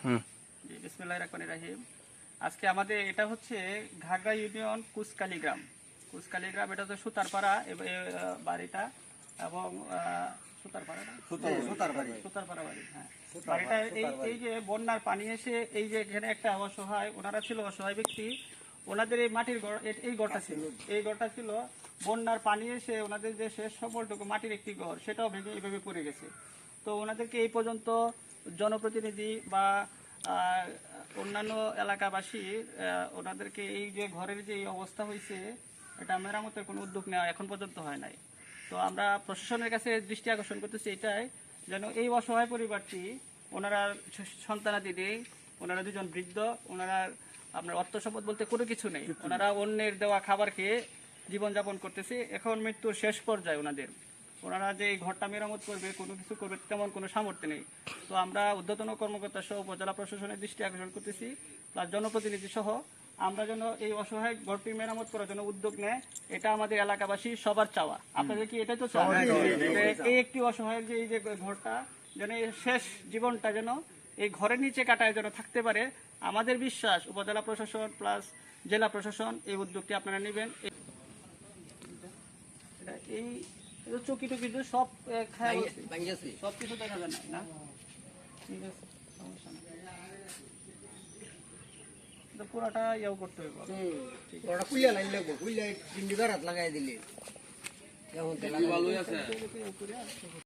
হুম। জি, বিসমিল্লাহির রহমানির রহিম। আজকে আমাদের এটা হচ্ছে ঘাগড়া ইউনিয়ন কুসকালি গ্রাম। কুসকালি গ্রাম এটা হচ্ছে সুতারপাড়া বাড়িটা এবং আহ, সুতারপাড়া সুতারপাড়া। বাড়ি হ্যাঁ। বাড়িটা এই এই যে বন্যার পানি এসে এই যে এখানে একটা অসহায় ওনারা ছিল অসহায় ব্যক্তি ওনাদের এই মাটির ঘর এই ঘরটা ছিল। এই ঘরটা ছিল বন্যার পানি এসে ওনাদের যে শেষ সম্বলটুকু মাটির একটি ঘর সেটাও ভেঙে এইভাবে পড়ে গেছে। তো ওনাদেরকে এই পর্যন্ত জনপ্রতিনিধি বা অন্যান্য এলাকাবাসী ওনাদেরকে এই যে ঘরের যে এই অবস্থা হয়েছে এটা মেরামতের কোনো উদ্যোগ নেওয়া এখন পর্যন্ত হয় নাই। তো আমরা প্রশাসনের কাছে দৃষ্টি আকর্ষণ করতেছি এটাই যেন এই অসহায় পরিবারটি ওনারা স- সন্তানাদি নেই ওনারা দুজন বৃদ্ধ ওনারা আপনার অর্থ সম্পদ বলতে কোনো কিছু নেই। ওনারা অন্যের দেওয়া খাবার খেয়ে জীবনযাপন করতেছে। এখন মৃত্যুর শেষ পর্যায়ে ওনাদের। ওনারা যে এই ঘরটা মেরামত করবে কোনো কিছু করবে তেমন কোনো সামর্থ্য নেই। তো আমরা ঊর্ধ্বতন কর্মকর্তা সহ উপজেলা প্রশাসনের দৃষ্টি আকর্ষণ করতেছি প্লাস জনপ্রতিনিধি সহ। আমরা যেন এই অসহায় ঘরটি মেরামত করার জন্য উদ্যোগ নেয় এটা আমাদের এলাকাবাসী সবার চাওয়া। আপনাদের কি এটাই তো চাওয়া? এই একটি অসহায় যে এই যে ঘরটা যেন এই শেষ জীবনটা যেন এই ঘরের নিচে কাটায় যেন থাকতে পারে আমাদের বিশ্বাস উপজেলা প্রশাসন প্লাস জেলা প্রশাসন এই উদ্যোগটি আপনারা নেবেন। এই- এটা চকি টুকি সব। সব কিছু দেখা যায় না। না? ঠিক আছে সমস্যা এটা পুরাটা ইয়াও করতে হবে ওটা কুইলা লাইন লাগবো কুইলা বেড়াত লাগাই দিলে। যেমন তেলা